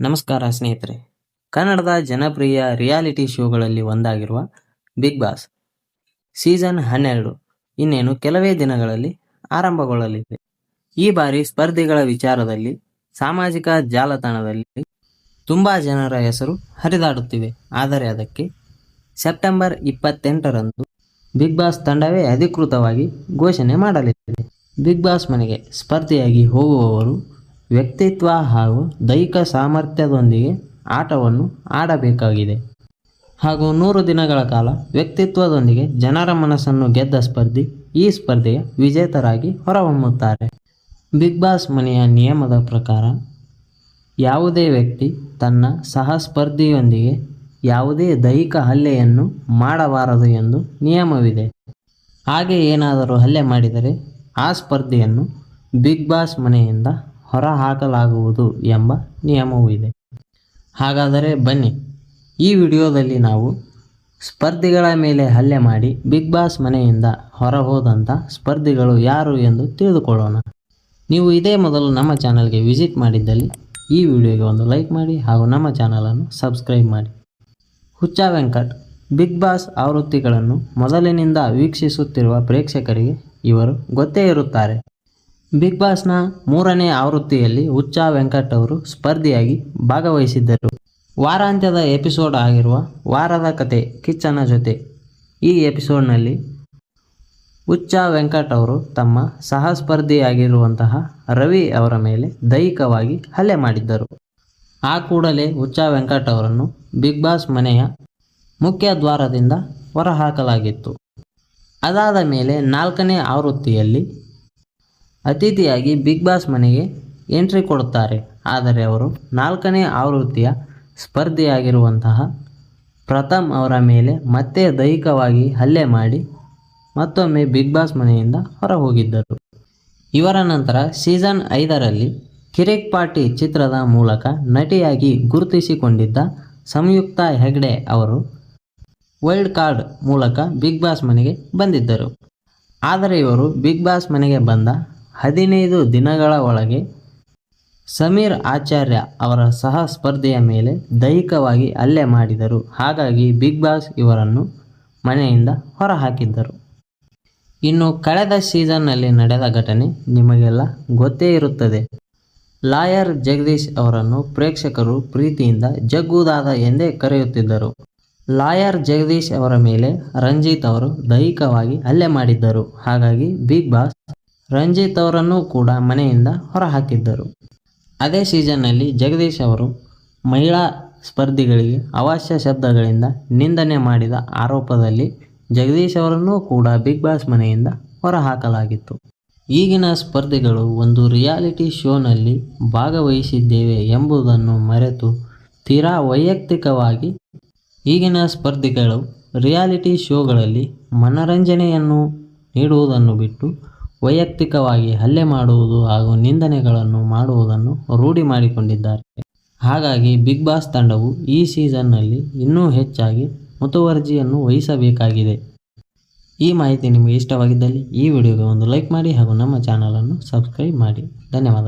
ನಮಸ್ಕಾರ ಸ್ನೇಹಿತರೆ. ಕನ್ನಡದ ಜನಪ್ರಿಯ ರಿಯಾಲಿಟಿ ಶೋಗಳಲ್ಲಿ ಒಂದಾಗಿರುವ ಬಿಗ್ ಬಾಸ್ ಸೀಸನ್ ಹನ್ನೆರಡು ಇನ್ನೇನು ಕೆಲವೇ ದಿನಗಳಲ್ಲಿ ಆರಂಭಗೊಳ್ಳಲಿದೆ. ಈ ಬಾರಿ ಸ್ಪರ್ಧಿಗಳ ವಿಚಾರದಲ್ಲಿ, ಸಾಮಾಜಿಕ ಜಾಲತಾಣದಲ್ಲಿ ತುಂಬ ಜನರ ಹೆಸರು ಹರಿದಾಡುತ್ತಿವೆ. ಆದರೆ ಅದಕ್ಕೆ ಸೆಪ್ಟೆಂಬರ್ ಇಪ್ಪತ್ತೆಂಟರಂದು ಬಿಗ್ ಬಾಸ್ ತಂಡವೇ ಅಧಿಕೃತವಾಗಿ ಘೋಷಣೆ ಮಾಡಲಿದೆ. ಬಿಗ್ ಬಾಸ್ ಮನೆಗೆ ಸ್ಪರ್ಧಿಯಾಗಿ ಹೋಗುವವರು ವ್ಯಕ್ತಿತ್ವ ಹಾಗೂ ದೈಹಿಕ ಸಾಮರ್ಥ್ಯದೊಂದಿಗೆ ಆಟವನ್ನು ಆಡಬೇಕಾಗಿದೆ. ಹಾಗೂ ನೂರು ದಿನಗಳ ಕಾಲ ವ್ಯಕ್ತಿತ್ವದೊಂದಿಗೆ ಜನರ ಮನಸ್ಸನ್ನು ಗೆದ್ದ ಸ್ಪರ್ಧಿ ಈ ಸ್ಪರ್ಧೆಯ ವಿಜೇತರಾಗಿ ಹೊರಹೊಮ್ಮುತ್ತಾರೆ. ಬಿಗ್ ಬಾಸ್ ಮನೆಯ ನಿಯಮದ ಪ್ರಕಾರ, ಯಾವುದೇ ವ್ಯಕ್ತಿ ತನ್ನ ಸಹ ಸ್ಪರ್ಧಿಯೊಂದಿಗೆ ಯಾವುದೇ ದೈಹಿಕ ಹಲ್ಲೆಯನ್ನು ಮಾಡಬಾರದು ಎಂದು ನಿಯಮವಿದೆ. ಹಾಗೆ ಏನಾದರೂ ಹಲ್ಲೆ ಮಾಡಿದರೆ ಆ ಸ್ಪರ್ಧೆಯನ್ನು ಬಿಗ್ ಬಾಸ್ ಮನೆಯಿಂದ ಹೊರಹಾಕಲಾಗುವುದು ಎಂಬ ನಿಯಮವೂ ಇದೆ ಹಾಗಾದರೆ ಬನ್ನಿ, ಈ ವಿಡಿಯೋದಲ್ಲಿ ನಾವು ಸ್ಪರ್ಧಿಗಳ ಮೇಲೆ ಹಲ್ಲೆ ಮಾಡಿ ಬಿಗ್ ಬಾಸ್ ಮನೆಯಿಂದ ಹೊರಹೋದಂಥ ಸ್ಪರ್ಧಿಗಳು ಯಾರು ಎಂದು ತಿಳಿದುಕೊಳ್ಳೋಣ. ನೀವು ಇದೇ ಮೊದಲು ನಮ್ಮ ಚಾನಲ್ಗೆ ವಿಸಿಟ್ ಮಾಡಿದ್ದಲ್ಲಿ ಈ ವಿಡಿಯೋಗೆ ಒಂದು ಲೈಕ್ ಮಾಡಿ ಹಾಗೂ ನಮ್ಮ ಚಾನಲನ್ನು ಸಬ್ಸ್ಕ್ರೈಬ್ ಮಾಡಿ. ಹುಚ್ಚ ವೆಂಕಟ್ ಬಿಗ್ ಬಾಸ್ ಆವೃತ್ತಿಗಳನ್ನು ಮೊದಲಿನಿಂದ ವೀಕ್ಷಿಸುತ್ತಿರುವ ಪ್ರೇಕ್ಷಕರಿಗೆ ಇವರು ಗೊತ್ತೇ ಇರುತ್ತಾರೆ. ಬಿಗ್ ಬಾಸ್ನ ಮೂರನೇ ಆವೃತ್ತಿಯಲ್ಲಿ ಹುಚ್ಚ ವೆಂಕಟ್ ಅವರು ಸ್ಪರ್ಧಿಯಾಗಿ ಭಾಗವಹಿಸಿದ್ದರು. ವಾರಾಂತ್ಯದ ಎಪಿಸೋಡ್ ಆಗಿರುವ ವಾರದ ಕತೆ ಕಿಚ್ಚನ ಜೊತೆ ಈ ಎಪಿಸೋಡ್ನಲ್ಲಿ ಹುಚ್ಚ ವೆಂಕಟ್ ಅವರು ತಮ್ಮ ಸಹ ಸ್ಪರ್ಧಿಯಾಗಿರುವಂತಹ ರವಿ ಅವರ ಮೇಲೆ ದೈಹಿಕವಾಗಿ ಹಲ್ಲೆ ಮಾಡಿದ್ದರು. ಆ ಕೂಡಲೇ ಹುಚ್ಚ ವೆಂಕಟ್ ಅವರನ್ನು ಬಿಗ್ ಬಾಸ್ ಮನೆಯ ಮುಖ್ಯ ದ್ವಾರದಿಂದ ಹೊರಹಾಕಲಾಗಿತ್ತು. ಅದಾದ ಮೇಲೆ ನಾಲ್ಕನೇ ಆವೃತ್ತಿಯಲ್ಲಿ ಅತಿಥಿಯಾಗಿ ಬಿಗ್ ಬಾಸ್ ಮನೆಗೆ ಎಂಟ್ರಿ ಕೊಡುತ್ತಾರೆ. ಆದರೆ ಅವರು ನಾಲ್ಕನೇ ಆವೃತ್ತಿಯ ಸ್ಪರ್ಧಿಯಾಗಿರುವಂತಹ ಪ್ರಥಮ್ ಅವರ ಮೇಲೆ ಮತ್ತೆ ದೈಹಿಕವಾಗಿ ಹಲ್ಲೆ ಮಾಡಿ ಮತ್ತೊಮ್ಮೆ ಬಿಗ್ ಬಾಸ್ ಮನೆಯಿಂದ ಹೊರ ಹೋಗಿದ್ದರು ಇವರ ನಂತರ ಸೀಸನ್ ಐದರಲ್ಲಿ ಕಿರಿಕ್ ಪಾರ್ಟಿ ಚಿತ್ರದ ಮೂಲಕ ನಟಿಯಾಗಿ ಗುರುತಿಸಿಕೊಂಡಿದ್ದ ಸಂಯುಕ್ತ ಹೆಗ್ಡೆ ಅವರು ವೈಲ್ಡ್ ಕಾರ್ಡ್ ಮೂಲಕ ಬಿಗ್ ಬಾಸ್ ಮನೆಗೆ ಬಂದಿದ್ದರು. ಆದರೆ ಇವರು ಬಿಗ್ ಬಾಸ್ ಮನೆಗೆ ಬಂದ ಹದಿನೈದು ದಿನಗಳ ಒಳಗೆ ಸಮೀರ್ ಆಚಾರ್ಯ ಅವರ ಸಹ ಸ್ಪರ್ಧೆಯ ಮೇಲೆ ದೈಹಿಕವಾಗಿ ಹಲ್ಲೆ ಮಾಡಿದರು. ಹಾಗಾಗಿ ಬಿಗ್ ಬಾಸ್ ಇವರನ್ನು ಮನೆಯಿಂದ ಹೊರಹಾಕಿದ್ದರು. ಇನ್ನು ಕಳೆದ ಸೀಸನ್ನಲ್ಲಿ ನಡೆದ ಘಟನೆ ನಿಮಗೆಲ್ಲ ಗೊತ್ತೇ ಇರುತ್ತದೆ. ಲಾಯರ್ ಜಗದೀಶ್ ಅವರನ್ನು ಪ್ರೇಕ್ಷಕರು ಪ್ರೀತಿಯಿಂದ ಜಗ್ಗುದಾದ ಎಂದೇ ಕರೆಯುತ್ತಿದ್ದರು. ಲಾಯರ್ ಜಗದೀಶ್ ಅವರ ಮೇಲೆ ರಂಜಿತ್ ಅವರು ದೈಹಿಕವಾಗಿ ಹಲ್ಲೆ ಮಾಡಿದ್ದರು. ಹಾಗಾಗಿ ಬಿಗ್ ಬಾಸ್ ರಂಜಿತ್ ಅವರನ್ನು ಕೂಡ ಮನೆಯಿಂದ ಹೊರಹಾಕಿದ್ದರು. ಅದೇ ಸೀಸನ್ನಲ್ಲಿ ಜಗದೀಶ್ ಅವರು ಮಹಿಳಾ ಸ್ಪರ್ಧಿಗಳಿಗೆ ಅವಾಸ್ಯ ಶಬ್ದಗಳಿಂದ ನಿಂದನೆ ಮಾಡಿದ ಆರೋಪದಲ್ಲಿ ಜಗದೀಶ್ ಅವರನ್ನು ಕೂಡ ಬಿಗ್ ಬಾಸ್ ಮನೆಯಿಂದ ಹೊರಹಾಕಲಾಗಿತ್ತು. ಈಗಿನ ಸ್ಪರ್ಧಿಗಳು ಒಂದು ರಿಯಾಲಿಟಿ ಶೋನಲ್ಲಿ ಭಾಗವಹಿಸಿದ್ದೇವೆ ಎಂಬುದನ್ನು ಮರೆತು ತೀರಾ ವೈಯಕ್ತಿಕವಾಗಿ ಈಗಿನ ಸ್ಪರ್ಧಿಗಳು ರಿಯಾಲಿಟಿ ಶೋಗಳಲ್ಲಿ ಮನರಂಜನೆಯನ್ನು ನೀಡುವುದನ್ನು ಬಿಟ್ಟು ವೈಯಕ್ತಿಕವಾಗಿ ಹಲ್ಲೆ ಮಾಡುವುದು ಹಾಗೂ ನಿಂದನೆಗಳನ್ನು ಮಾಡುವುದನ್ನು ರೂಢಿ ಮಾಡಿಕೊಂಡಿದ್ದಾರೆ. ಹಾಗಾಗಿ ಬಿಗ್ ಬಾಸ್ ತಂಡವು ಈ ಸೀಸನ್ನಲ್ಲಿ ಇನ್ನೂ ಹೆಚ್ಚಾಗಿ ಮುತುವರ್ಜಿಯನ್ನು ವಹಿಸಬೇಕಾಗಿದೆ. ಈ ಮಾಹಿತಿ ನಿಮಗೆ ಇಷ್ಟವಾಗಿದ್ದಲ್ಲಿ ಈ ವಿಡಿಯೋಗೆ ಒಂದು ಲೈಕ್ ಮಾಡಿ ಹಾಗೂ ನಮ್ಮ ಚಾನಲನ್ನು ಸಬ್ಸ್ಕ್ರೈಬ್ ಮಾಡಿ. ಧನ್ಯವಾದ.